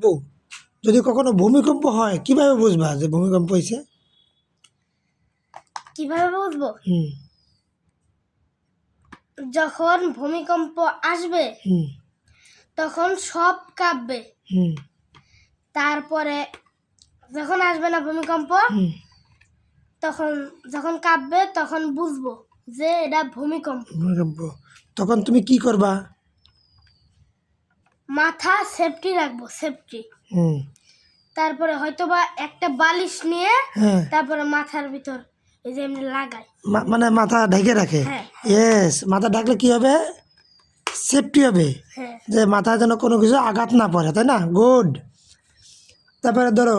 আপু যদি কখনো ভূমিকম্প হয় কীভাবে বুঝবা যে ভূমিকম্প হয়েছে? কীভাবে বুঝব? হুম। যখন ভূমিকম্প আসবে হুম। তখন সব কাঁপবে। হুম। তারপরে যখন আসবে না ভূমিকম্প হুম। তখন যখন কাঁপবে তখন বুঝব যে এটা ভূমিকম্প। ভূমিকম্প। তখন তুমি কি করবা? মাথা সেফটি রাখব সেফটি হুম। তারপরে হয়তোবা একটা বালিশ নিয়ে হ্যাঁ। তারপরে মাথার ভিতর এই যে এমনি লাগাই। মা- মানে মাথা ঢেকে রাখে? হ্যাঁ। ইয়েস মাথা ঢাকলে কি হবে? সেফটি হবে। হ্যাঁ। যে মাথায় যেন কোনো কিছু আঘাত না পড়ে তাই না? গুড তারপরে ধরো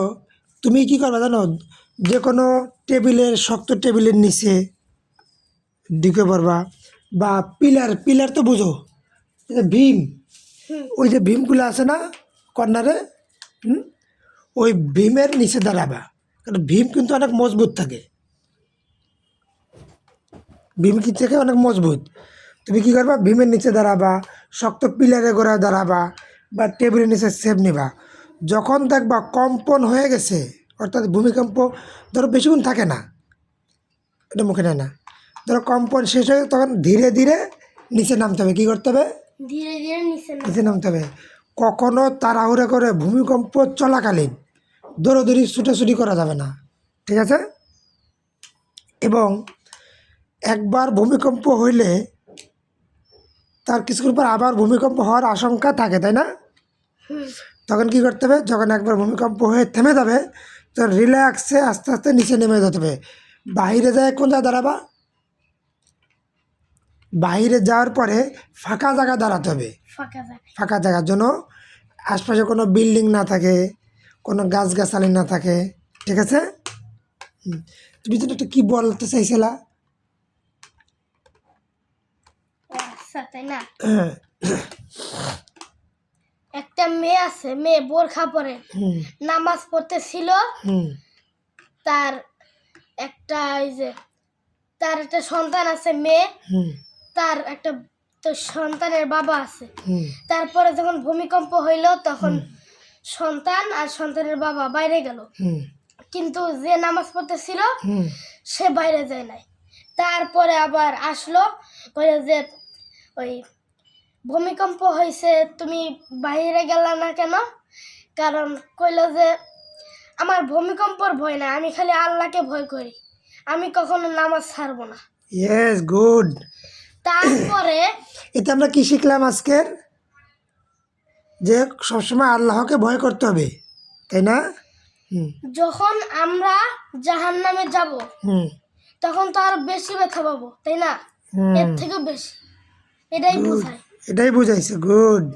তুমি কি করবে জানো? যে কোনো টেবিলের শক্ত টেবিলের নিচে ঢুকে পড়বা বা পিলার পিলার তো বুঝো ভীম। ওই যে ভীমগুলো আছে না, কর্নারে ওই ভীমের নিচে দাঁড়াবা। কারণ ভীম কিন্তু অনেক মজবুত থাকে। ভীম কি থেকে অনেক মজবুত? তুমি কি করবা? ভীমের নিচে দাঁড়াবা, শক্ত পিলারে গোড়ায় দাঁড়াবা বা টেবিলের নিচে সেভ নিবা। যখন দেখবা কম্পন হয়ে গেছে, অর্থাৎ ভূমিকম্প, ধরো বেশিক্ষণ থাকে না, এটা মুখে নেয় না। ধরো কম্পন শেষ হয়ে তখন ধীরে ধীরে নিচে নামতে হবে কী করতে হবে? ধীরে ধীরে নিচে নিচে নামতে হবে। কখনো তাড়াহুড়ো করে ভূমিকম্প চলাকালীন দৌড়োদৌড়ি ছুটাছুটি করা যাবে না। ঠিক আছে? এবং একবার ভূমিকম্প হইলে তার কিছুক্ষণ পর আবার ভূমিকম্প হওয়ার আশঙ্কা থাকে তাই না? তখন কি করতে হবে? যখন একবার ভূমিকম্প হয়ে থেমে যাবে তখন রিল্যাক্সে আস্তে আস্তে নিচে নেমে যেতে হবে। বাইরে যায় কোন জায়গায় দাঁড়াবা? বাইরে যাওয়ার পরে ফাঁকা জায়গায় দাঁড়াতে হবে। ফাঁকা জায়গার জন্য আশপাশে কোনো বিল্ডিং না থাকে কোনো গাছগাছালি না থাকে ঠিক আছে। তুমি যেন একটা কী বলতে চাইছিলা? আচ্ছা হ্যাঁ। একটা মেয়ে আছে মেয়ে বোরখা পরে নামাজ পড়তেছিল। হুম। তার একটা ওই যে তার একটা সন্তান আছে মেয়ে। হুম। তার একটা তো সন্তানের বাবা আছে। তারপরে যখন ভূমিকম্প হইল তখন সন্তান আর সন্তানের বাবা বাইরে গেল। কিন্তু যে নামাজ পড়তেছিল হুম। সে বাইরে যায় নাই। তারপরে আবার আসলো বলে যে ওই ভূমিকম্প হয়েছে তুমি বাইরে গেলা না কেন? কারণ কইলো যে আমার ভূমিকম্পর ভয় না আমি খালি আল্লাহকে ভয় করি। আমি কখনো নামাজ ছাড়বো না। ইয়েস গুড তারপরে এতে আমরা কি শিখলাম আজকের? যে সবসময় আল্লাহকে ভয় করতে হবে তাই না? যখন আমরা জাহান নামে যাব তখন তো আর বেশি ব্যথা পাবো তাই না? এর থেকে বেশি। এটাই বোঝায়। এটাই বুঝাইছে গুড